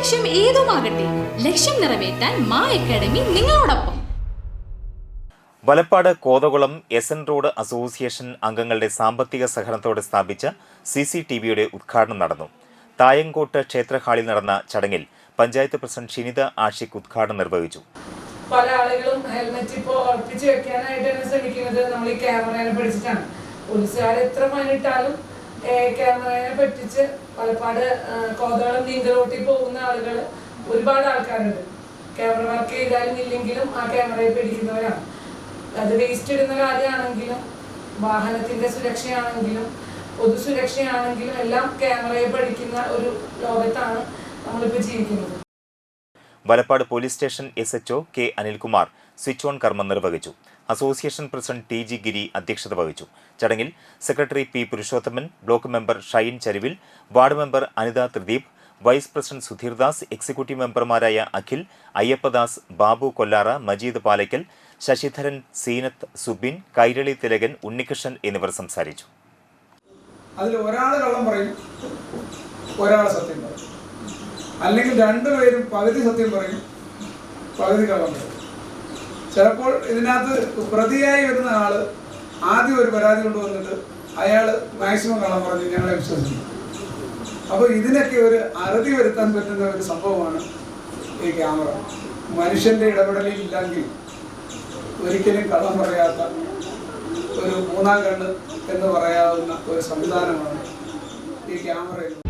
ലക്ഷ്യം ഏതുമാകട്ടെ ലക്ഷ്യം നിറവേറ്റാൻ മാ അക്കാഡമി നിങ്ങളോടൊപ്പം. Valappad Kothakulam S N road association അംഗങ്ങളുടെ സാമ്പത്തിക സഹകരണത്തോടെ സ്ഥാപിച്ച സി സി ടി വിയുടെ ഉദ്ഘാടനം നടന്നു. തായങ്കോട്ട് ക്ഷേത്ര ഹാളിൽ നടന്ന ചടങ്ങിൽ പഞ്ചായത്ത് പ്രസിഡന്റ് ഷിനിത ആഷിഖ് ഉദ്ഘാടനം നിർവഹിച്ചു. പല ആളുകളും ഹെൽമെറ്റ് ഇപ്പോൾ ഉറപ്പിച്ച് വെക്കാനായിട്ടാണ് ശ്രമിക്കുന്നത് നമ്മൾ ഈ ക്യാമറയെ പഠിച്ചിട്ടാണ് പോലീസുകാർ എത്ര പണിയിട്ടാലും ക്യാമറയെ പറ്റിച്ച് പലപ്പാട് കോതളം നീന്തലോട്ടിൽ പോകുന്ന ആളുകൾ ഒരുപാട് ആൾക്കാരുണ്ട്. ക്യാമറ വർക്ക് ചെയ്താലും ഇല്ലെങ്കിലും ആ ക്യാമറയെ പിടിക്കുന്നവരാണ്. അത് വേസ്റ്റ് ഇടുന്ന കാര്യമാണെങ്കിലും വാഹനത്തിന്റെ സുരക്ഷയാണെങ്കിലും പൊതുസുരക്ഷയാണെങ്കിലും എല്ലാം ക്യാമറയെ പഠിക്കുന്ന ഒരു ലോകത്താണ് നമ്മളിപ്പോൾ ജീവിക്കുന്നത്. Valappad police station S HO K Anilkumar switch on കർമ്മം നിർവഹിച്ചു. Association president T G Giri അധ്യക്ഷത വഹിച്ചു. ചടങ്ങിൽ secretary P Purushothaman block member Shine Charuvil ward member Anitha Thrideep vice president Sudheerdas executive മെമ്പർമാരായ അഖിൽ അയ്യപ്പദാസ് ബാബു കൊല്ലാറ മജീദ് പാലയ്ക്കൽ ശശിധരൻ സീനത്ത് സുബിൻ കൈരളി തിലകൻ ഉണ്ണികൃഷ്ണൻ എന്നിവർ സംസാരിച്ചു. അതിൽ ഒരാൾ കള്ളം പറയും ഒരാൾ സത്യം പറയും. അല്ലെങ്കിൽ രണ്ടുപേരും പകുതി സത്യം പറയും പകുതി കള്ളം പറയും. ചിലപ്പോൾ ഇതിനകത്ത് പ്രതിയായി വരുന്ന ആൾ ആദ്യം ഒരു പരാതി കൊണ്ടുവന്നിട്ട് അയാൾ മാക്സിമം കള്ളം പറഞ്ഞു ഞങ്ങളെ വിശ്വസിക്കും. അപ്പോൾ ഇതിനൊക്കെ ഒരു അറുതി വരുത്താൻ പറ്റുന്ന ഒരു സംഭവമാണ് ഈ ക്യാമറ മനുഷ്യന്റെ ഇടപെടലിൽ ഇല്ലെങ്കിൽ ഒരിക്കലും കള്ളം പറയാത്ത ഒരു മൂന്നാം കണ്ണ് എന്ന് പറയാവുന്ന ഒരു സംവിധാനമാണ് ഈ ക്യാമറ എന്ന്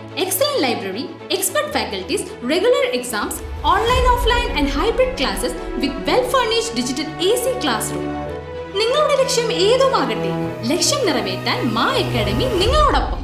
excellent library, expert faculties, regular exams, online, offline and hybrid classes with well-furnished digital AC classroom. നിങ്ങളുടെ ലക്ഷ്യം ഏതുമാകട്ടെ ലക്ഷ്യം നിറവേറ്റാൻ മാ അക്കാഡമി നിങ്ങളോടൊപ്പം